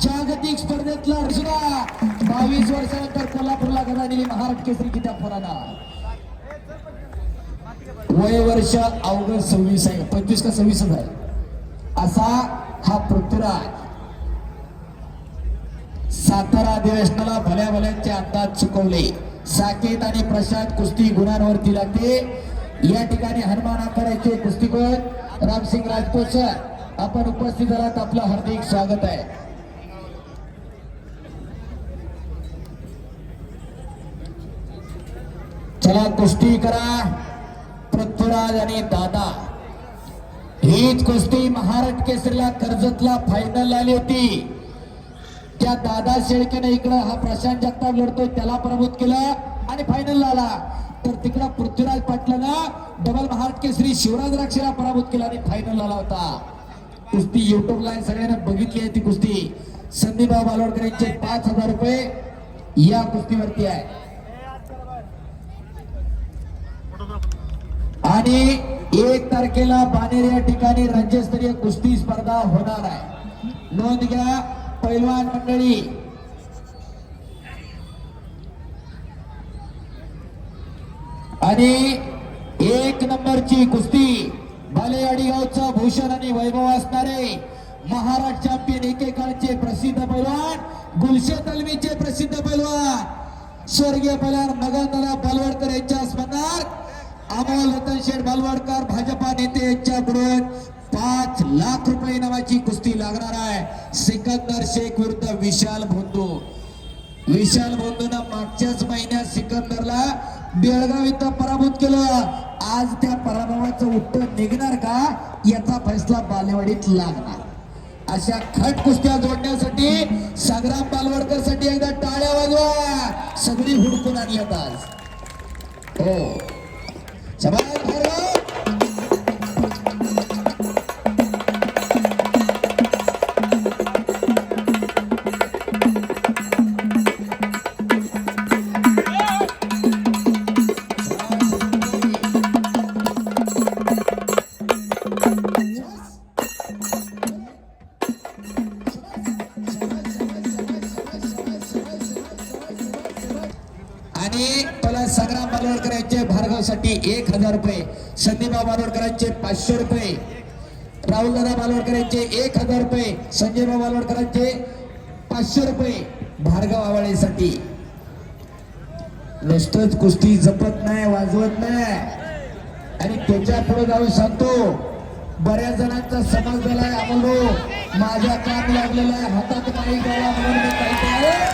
जागतिक स्पर्धेतला अर्जुना बावीस वर्षानंतर कोल्हापूरला गदा दिली महाराष्ट्र केसरी किताब फराना वय वर्ष अवघड सव्वीस आहे. पंचवीस का सव्वीस आहे? असा हा पृथ्वीराज. सातारा अधिवेशनाला भल्या भल्यांचे अंदाज चुकवले. साकेत आणि प्रशांत कुस्ती गुणांवरती लागते या ठिकाणी हनुमान आखाड्याचे कुस्तीकोर रामसिंग राजपूत सर आपण उपस्थित झालात आपलं हार्दिक स्वागत आहे. चला कुस्ती करा. पृथ्वीराज आणि दादा. हीच कुस्ती महाराष्ट्र केसरीला कर्जतला फायनल आली होती. त्या दादा शेळकेने इकडं हा प्रशांत जगताप लढतोय त्याला पराभूत केलं आणि फायनल आला. तर तिकडं पृथ्वीराज पाटलानं डबल महाराष्ट्र केसरी शिवराज राक्षेला पराभूत केला आणि फायनल आला होता. कुस्ती युट्यूबला सगळ्यांना बघितली आहे ती कुस्ती. संदीपराव बालोडकर यांचे पाच हजार रुपये या कुस्तीवरती आहे. आणि एक तारखेला बानेर या ठिकाणी राज्यस्तरीय कुस्ती स्पर्धा होणार आहे. नोंद घ्या पैलवान मंडळी. आणि एक नंबरची कुस्ती बालेवाडी गावचा भूषण आणि वैभव असणारे महाराष्ट्र चॅम्पियन एकेकाळचे प्रसिद्ध पैलवान गुलशे तलमीचे प्रसिद्ध पैलवान स्वर्गीय पैलवान मगनदादा बलवडकर यांच्या स्पर्धात आम्हाला रतन शेठ बालवडकर भाजपा नेते यांच्याकडून पाच लाख रुपये नावाची कुस्ती लागणार आहे. सिकंदर शेख विरुद्ध विशाल भोंदू. विशाल बंधून मागच्याच महिन्यात सिकंदरला बेळगाव इथं पराभूत केलं. आज त्या पराभवाचं उत्तर निघणार का? याचा फैसला बालेवाडीत लागणार. अशा खट कुस्त्या जोडण्यासाठी संग्राम बालवडकरसाठी एकदा टाळ्या वाजवा. सगळी हुडकून आणली आता हो. शबाश आणि संग्राम बालवडकर यांचे भार्गवसाठी एक हजार रुपये संदीपा बालवडकर यांचे पाचशे रुपये राहुलदादा बालोडकर यांचे एक हजार रुपये संजयराव बालवडकर यांचे पाचशे रुपये भार्गव आवाळेसाठी. नुसतंच कुस्ती जपत नाही वाजवत नाही. आणि त्याच्या पुढे जाऊन सांगतो बऱ्याच जणांचा समज झालाय अमोल. माझ्या काम लागलेला आहे हातात काही गेला म्हणून मी काही